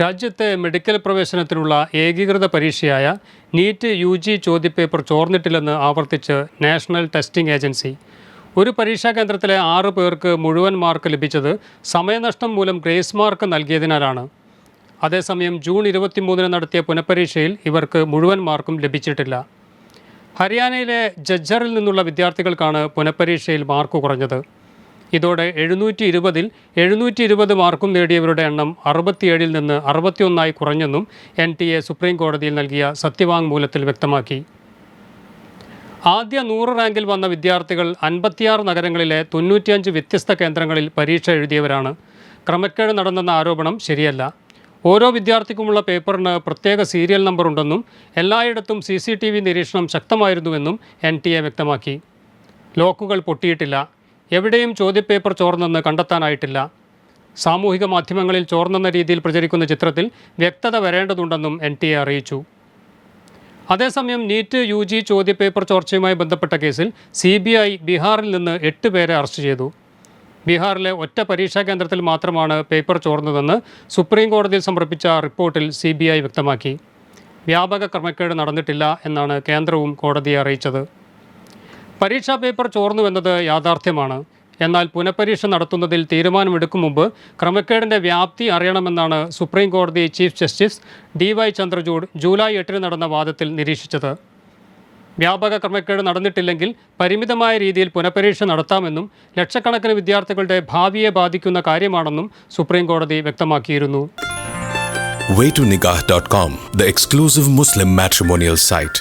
രാജ്യത്തെ മെഡിക്കൽ പ്രവേശനത്തിനുള്ള ഏകീകൃത പരീക്ഷയായ NEET U G ചോദ്യപേപ്പർ ചോർന്നിട്ടില്ലെന്ന് ആവർത്തിച്ച് നാഷണൽ ടെസ്റ്റിംഗ് ഏജൻസി. ഒരു പരീക്ഷാ കേന്ദ്രത്തിലെ ആറ് പേർക്ക് മുഴുവൻ മാർക്ക് ലഭിച്ചത് സമയനഷ്ടം മൂലം ഗ്രേസ് മാർക്ക് നൽകിയതിനാലാണ്. അതേസമയം ജൂൺ ഇരുപത്തിമൂന്നിന് നടത്തിയ പുനഃപരീക്ഷയിൽ ഇവർക്ക് മുഴുവൻ മാർക്കും ലഭിച്ചിട്ടില്ല. ഹരിയാനയിലെ ജജ്ജറിൽ നിന്നുള്ള വിദ്യാർത്ഥികൾക്കാണ് പുനഃപരീക്ഷയിൽ മാർക്ക് കുറഞ്ഞത്. ഇതോടെ എഴുന്നൂറ്റി ഇരുപതിൽ എഴുന്നൂറ്റി ഇരുപത് മാർക്കും നേടിയവരുടെ എണ്ണം അറുപത്തിയേഴിൽ നിന്ന് അറുപത്തിയൊന്നായി കുറഞ്ഞെന്നും എൻ ടി എ സുപ്രീം കോടതിയിൽ നൽകിയ സത്യവാങ്മൂലത്തിൽ വ്യക്തമാക്കി. ആദ്യ നൂറ് റാങ്കിൽ വന്ന വിദ്യാർത്ഥികൾ അൻപത്തിയാറ് നഗരങ്ങളിലെ തൊണ്ണൂറ്റിയഞ്ച് വ്യത്യസ്ത കേന്ദ്രങ്ങളിൽ പരീക്ഷ എഴുതിയവരാണ്. ക്രമക്കേട് നടന്നെന്ന ആരോപണം ശരിയല്ല. ഓരോ വിദ്യാർത്ഥിക്കുമുള്ള പേപ്പറിന് പ്രത്യേക സീരിയൽ നമ്പർ ഉണ്ടെന്നും എല്ലായിടത്തും സി സി ടി വി നിരീക്ഷണം ശക്തമായിരുന്നുവെന്നും എൻ ടി എ വ്യക്തമാക്കി. ലോക്കുകൾ പൊട്ടിയിട്ടില്ല. എവിടെയും ചോദ്യപേപ്പർ ചോർന്നെന്ന് കണ്ടെത്താനായിട്ടില്ല. സാമൂഹിക മാധ്യമങ്ങളിൽ ചോർന്നെന്ന രീതിയിൽ പ്രചരിക്കുന്ന ചിത്രത്തിൽ വ്യക്തത വരേണ്ടതുണ്ടെന്നും എൻ ടി എ അറിയിച്ചു. അതേസമയം നീറ്റ് യു ജി ചോദ്യപേപ്പർ ചോർച്ചയുമായി ബന്ധപ്പെട്ട കേസിൽ സി ബി ഐ ബീഹാറിൽ നിന്ന് എട്ട് പേരെ അറസ്റ്റ് ചെയ്തു. ബീഹാറിലെ ഒറ്റ പരീക്ഷാ കേന്ദ്രത്തിൽ മാത്രമാണ് പേപ്പർ ചോർന്നതെന്ന് സുപ്രീം കോടതിയിൽ സമർപ്പിച്ച റിപ്പോർട്ടിൽ സി വ്യക്തമാക്കി. വ്യാപക ക്രമക്കേട് നടന്നിട്ടില്ല എന്നാണ് കേന്ദ്രവും കോടതിയെ അറിയിച്ചത്. പരീക്ഷാ പേപ്പർ ചോർന്നു ചോർന്നുവെന്നത് യാഥാർത്ഥ്യമാണ്. എന്നാൽ പുനഃപരീക്ഷ നടത്തുന്നതിൽ തീരുമാനമെടുക്കും മുമ്പ് ക്രമക്കേടിന്റെ വ്യാപ്തി അറിയണമെന്നാണ് സുപ്രീം കോടതി chief justice D Y Chandrachud July എട്ടിന് നടന്ന വാദത്തിൽ നിരീക്ഷിച്ചത്. വ്യാപക ക്രമക്കേട് നടന്നിട്ടില്ലെങ്കിൽ പരിമിതമായ രീതിയിൽ പുനഃപരീക്ഷ നടത്താമെന്നും ലക്ഷക്കണക്കിന് വിദ്യാർത്ഥികളുടെ ഭാവിയെ ബാധിക്കുന്ന കാര്യമാണെന്നും സുപ്രീം കോടതി വ്യക്തമാക്കിയിരുന്നു. Waytonikah.com, the exclusive Muslim matrimonial site.